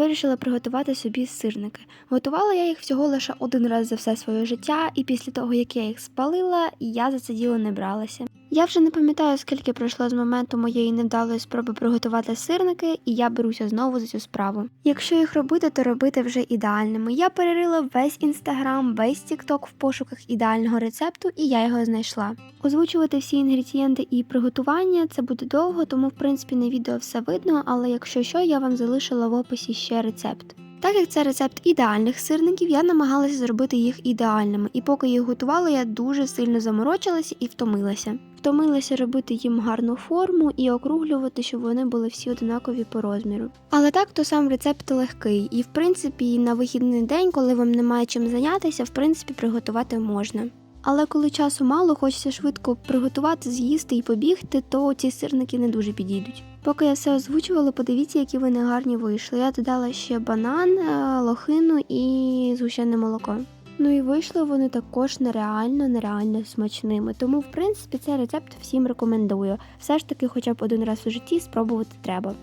Вирішила приготувати собі сирники. Готувала я їх всього лише один раз за все своє життя, і після того, як я їх спалила, я за це діло не бралася. Я вже не пам'ятаю, скільки пройшло з моменту моєї невдалої спроби приготувати сирники, і я беруся знову за цю справу. Якщо їх робити, то робити вже ідеальними. Я перерила весь інстаграм, весь тікток в пошуках ідеального рецепту, і я його знайшла. Озвучувати всі інгредієнти і приготування це буде довго, тому в принципі на відео все видно, але якщо що, я вам залишила в описі ще рецепт. Так як це рецепт ідеальних сирників, я намагалася зробити їх ідеальними, і поки їх готувала, я дуже сильно заморочилася і втомилася. Втомилася робити їм гарну форму і округлювати, щоб вони були всі однакові по розміру. Але так то сам рецепт легкий, і в принципі на вихідний день, коли вам немає чим зайнятися, в принципі приготувати можна. Але коли часу мало, хочеться швидко приготувати, з'їсти і побігти, то ці сирники не дуже підійдуть. Поки я все озвучувала, подивіться, які вони гарні вийшли. Я додала ще банан, е, лохину і згущене молоко. Ну і вийшли вони також нереально, нереально смачними. Тому, в принципі, цей рецепт всім рекомендую. Все ж таки, хоча б один раз у житті спробувати треба.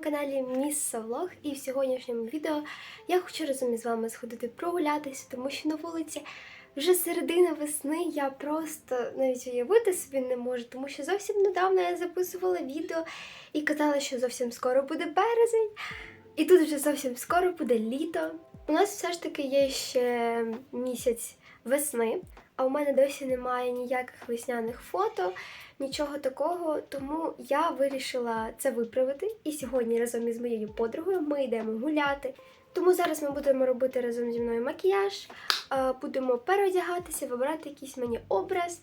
Каналі Міс Влог, і в сьогоднішньому відео я хочу разом із вами сходити прогулятися, тому що на вулиці вже середина весни. Я просто навіть уявити собі не можу, тому що зовсім недавно я записувала відео і казала, що зовсім скоро буде березень, і тут вже зовсім скоро буде літо. У нас все ж таки є ще місяць весни, а у мене досі немає ніяких весняних фото нічого такого, тому я вирішила це виправити. І сьогодні разом із моєю подругою ми йдемо гуляти. Тому зараз ми будемо робити разом зі мною макіяж, будемо переодягатися, вибирати якийсь мені образ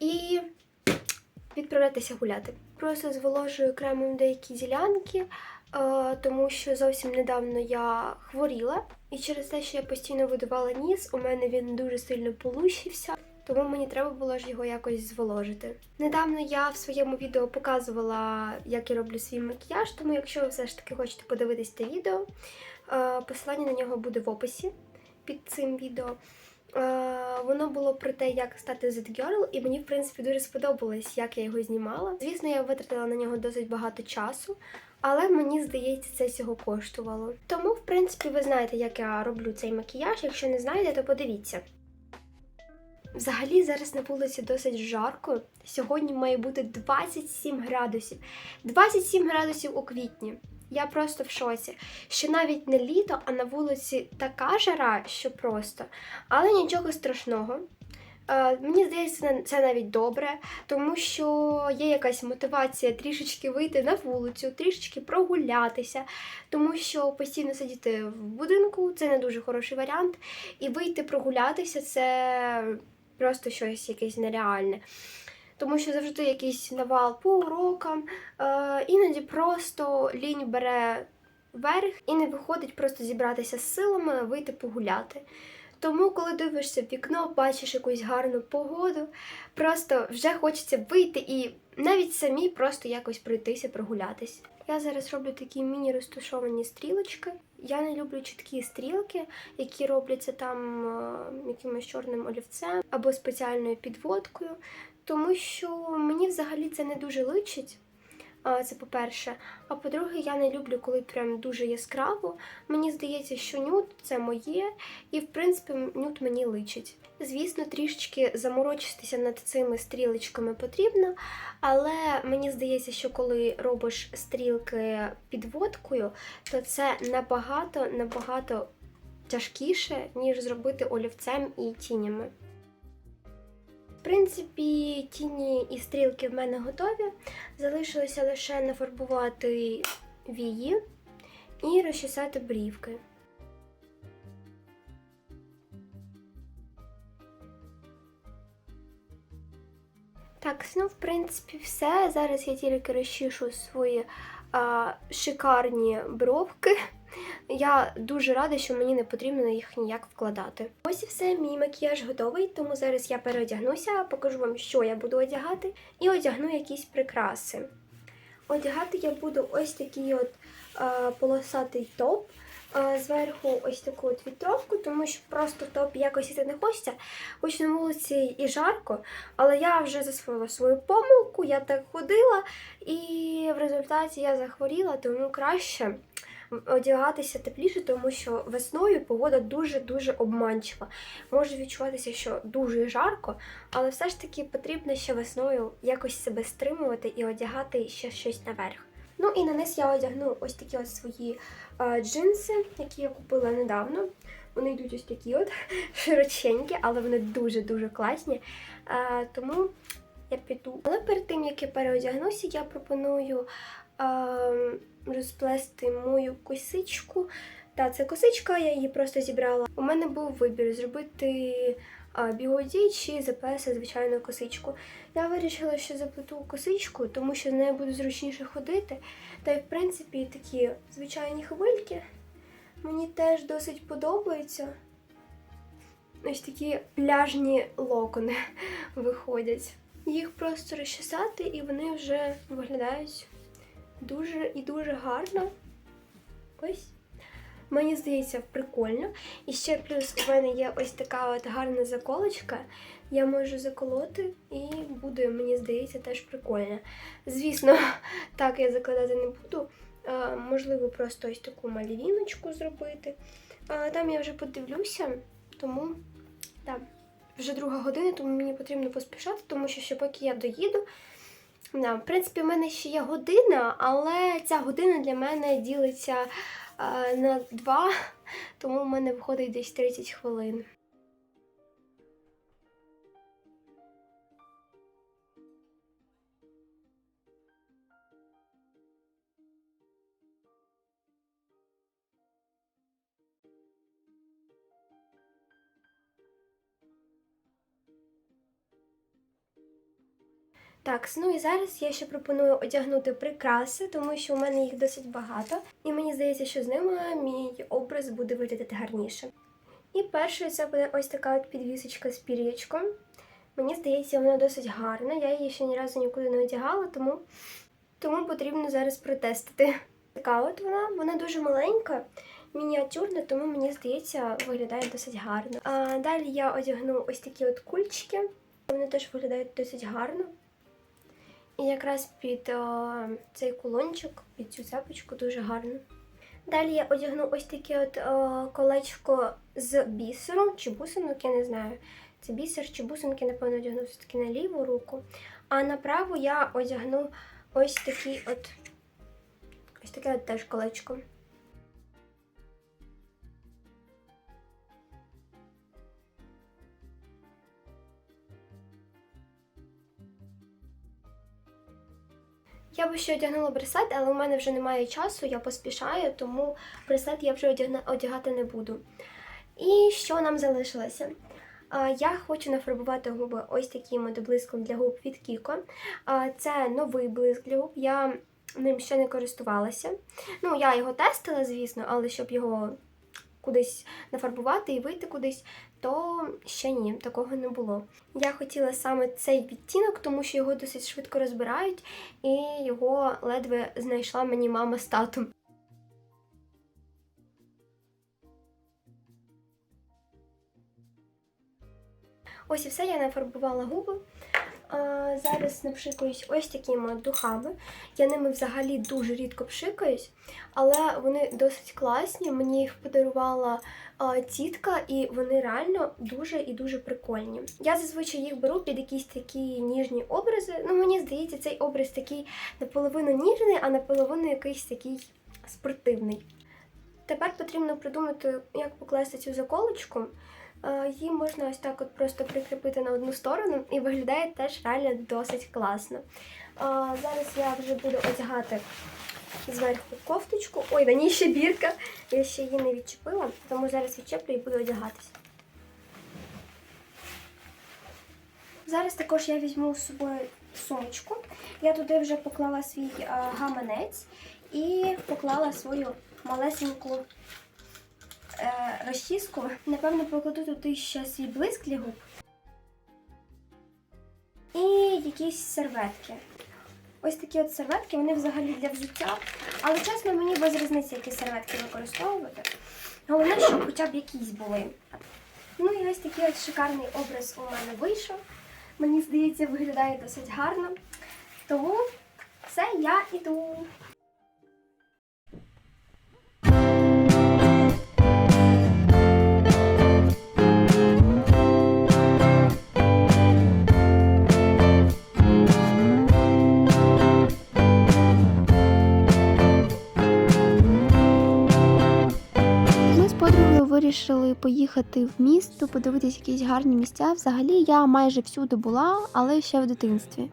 і відправлятися гуляти. Просто зволожую кремом деякі ділянки, е, тому що зовсім недавно я хворіла, і через те, що я постійно видувала ніс, у мене він дуже сильно полущився тому мені треба було ж його якось зволожити. Недавно я в своєму відео показувала, як я роблю свій макіяж, тому якщо ви все ж таки хочете подивитись те відео, е, посилання на нього буде в описі під цим відео. Е, Воно було про те, як стати Z-Girl, і мені, в принципі, дуже сподобалось, як я його знімала. Звісно, я витратила на нього досить багато часу, але мені здається, це цього коштувало. Тому, в принципі, ви знаєте, як я роблю цей макіяж. Якщо не знаєте, то подивіться. Взагалі зараз на вулиці досить жарко. Сьогодні має бути 27 градусів. 27 градусів у квітні. Я просто в шоці. Ще навіть не літо, а на вулиці така жара, що просто. Але нічого страшного. Е, мені здається, це навіть добре, тому що є якась мотивація трішечки вийти на вулицю, трішечки прогулятися, тому що постійно сидіти в будинку це не дуже хороший варіант. І вийти прогулятися це просто щось якесь нереальне. Тому що завжди якийсь навал по урокам, е, іноді просто лінь бере верх і не виходить просто зібратися з силами, вийти погуляти. Тому, коли дивишся в вікно, бачиш якусь гарну погоду, просто вже хочеться вийти і навіть самі просто якось пройтися, прогулятись. Я зараз роблю такі міні-розташовані стрілочки. Я не люблю чіткі стрілки, які робляться там е, якимось чорним олівцем або спеціальною підводкою, тому що мені взагалі це не дуже личить. Це по-перше. А по-друге, я не люблю, коли прям дуже яскраво. Мені здається, що нюд це моє, і в принципі нюд мені личить. Звісно, трішечки заморочитися над цими стрілочками потрібно, але мені здається, що коли робиш стрілки підводкою, то це набагато набагато тяжкіше, ніж зробити олівцем і тінями. Принципі, тіні і стрілки в мене готові. Залишилося лише нафарбувати вії і розчесати брівки. Так, ну, в принципі, все. Зараз я тільки розчішу свої а, шикарні бровки. Я дуже рада, що мені не потрібно їх ніяк вкладати. Ось і все, мій макіяж готовий, тому зараз я переодягнуся, покажу вам, що я буду одягати, і одягну якісь прикраси. Одягати я буду ось такий от е, полосатий топ. е, зверху ось таку от вітровку, тому що просто топ якось іти не хочеться. Хоч на вулиці і жарко, але я вже засвоїла свою помилку, я так ходила, і в результаті я захворіла, тому краще одягатися тепліше, тому що весною погода дуже-дуже обманчива. Може відчуватися, що дуже жарко, але все ж таки потрібно ще весною якось себе стримувати і одягати ще щось наверх. Ну і на низ я одягну ось такі от свої е, джинси, які я купила недавно. Вони йдуть ось такі от широченькі, але вони дуже-дуже класні. Е, тому я піду. Але перед тим, як я переодягнуся, я пропоную розплести мою косичку. Та, це косичка, я її просто зібрала. У мене був вибір зробити а, бігоді чи запеси звичайну косичку. Я вирішила, що заплету косичку, тому що з нею буде зручніше ходити. Та й в принципі такі звичайні хвильки мені теж досить подобаються. Ось такі пляжні локони виходять. Їх просто розчесати, і вони вже виглядають дуже і дуже гарно. Ось. Мені здається, прикольно. І ще плюс у мене є ось така от гарна заколочка. Я можу заколоти, і буде, мені здається, теж прикольно. Звісно, так я закладати не буду. А, можливо, просто ось таку малівіночку зробити. А, там я вже подивлюся, тому так, вже друга година, тому мені потрібно поспішати, тому що ще поки я доїду. Да, в принципі, в мене ще є година, але ця година для мене ділиться е, на два, тому в мене виходить десь 30 хвилин. Так, ну і зараз я ще пропоную одягнути прикраси, тому що у мене їх досить багато, і мені здається, що з ними мій образ буде виглядати гарніше. І першою це буде ось така от підвісочка з пір'ячком. Мені здається, вона досить гарна. Я її ще ні разу нікуди не одягала, тому, тому потрібно зараз протестити. Така от вона, вона дуже маленька, мініатюрна, тому мені здається, виглядає досить гарно. А далі я одягну ось такі от кульчики. Вони теж виглядають досить гарно. І якраз під о, цей кулончик, під цю цепочку дуже гарно. Далі я одягну ось таке от о, колечко з бісером чи бусинок, я не знаю. Це бісер чи бусинки, напевно, одягну все-таки на ліву руку. А на праву я одягну ось такий от ось таке от теж колечко. Я би ще одягнула браслет, але у мене вже немає часу, я поспішаю, тому браслет я вже одягати не буду. І що нам залишилося? Я хочу нафарбувати губи ось таким блиском для губ від. А, Це новий блиск для губ, я ним ще не користувалася. Ну, я його тестила, звісно, але щоб його кудись нафарбувати і вийти кудись, то ще ні, такого не було. Я хотіла саме цей відтінок, тому що його досить швидко розбирають, і його ледве знайшла мені мама з татом. Ось і все, я нафарбувала губи. Зараз напшикаюсь ось такими духами. Я ними взагалі дуже рідко пшикаюсь, але вони досить класні. Мені їх подарувала тітка, і вони реально дуже і дуже прикольні. Я зазвичай їх беру під якісь такі ніжні образи. Ну, мені здається, цей образ такий наполовину ніжний, а наполовину якийсь такий спортивний. Тепер потрібно придумати, як покласти цю заколочку. Її можна ось так от просто прикріпити на одну сторону і виглядає теж реально досить класно. Зараз я вже буду одягати зверху кофточку. Ой, на ній ще бірка. Я ще її не відчепила, тому зараз відчеплю і буду одягатися. Зараз також я візьму з собою сумочку. Я туди вже поклала свій гаманець і поклала свою малесеньку е, розчіску. Напевно, покладу туди ще свій блиск для губ. І якісь серветки. Ось такі от серветки, вони взагалі для взуття. Але чесно, мені без різниці, які серветки використовувати. Головне, щоб хоча б якісь були. Ну і ось такий от шикарний образ у мене вийшов. Мені здається, виглядає досить гарно. Тому все, я іду. Вирішили поїхати в місто, подивитись якісь гарні місця. Взагалі я майже всюди була, але ще в дитинстві.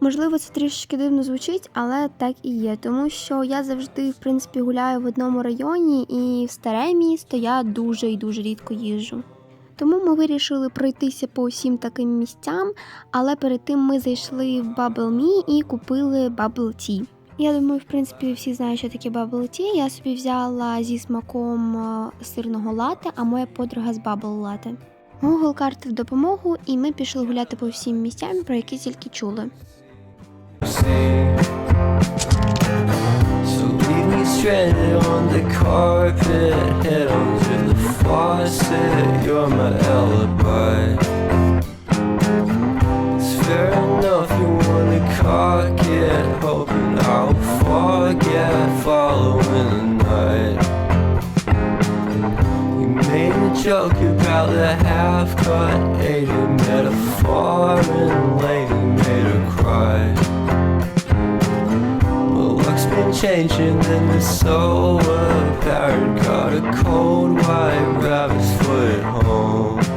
Можливо, це трішки дивно звучить, але так і є, тому що я завжди, в принципі, гуляю в одному районі, і в старе місто я дуже і дуже рідко їжджу. Тому ми вирішили пройтися по усім таким місцям, але перед тим ми зайшли в Bubble Me і купили Bubble Tea. Я думаю, в принципі, всі знають, що таке Bubble Tea. Я собі взяла зі смаком е, сирного лате, а моя подруга з Bubble Latte. Google карти в допомогу, і ми пішли гуляти по всім місцям, про які тільки чули. So fair enough you wanna cock it, hoping I'll forget following the night. You made a joke about the half-cut Asian metaphor and lady made her cry. Been changing and it's so apparent. Got a cold white rabbit's foot home.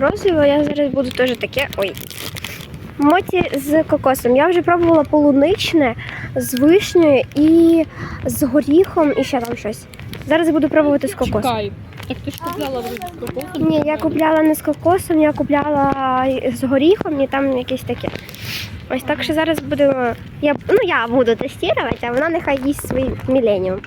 Морозиво, я зараз буду теж таке. Ой. Моті з кокосом. Я вже пробувала полуничне з вишнею і з горіхом, і ще там щось. Зараз я буду пробувати з кокосом. Чекай. Так ти ж купляла з кокосом? Ні, я купляла не з кокосом, я купляла з горіхом і там якесь таке. Ось так що зараз будемо. Я, ну я буду тестувати, а вона нехай їсть свій міленіум.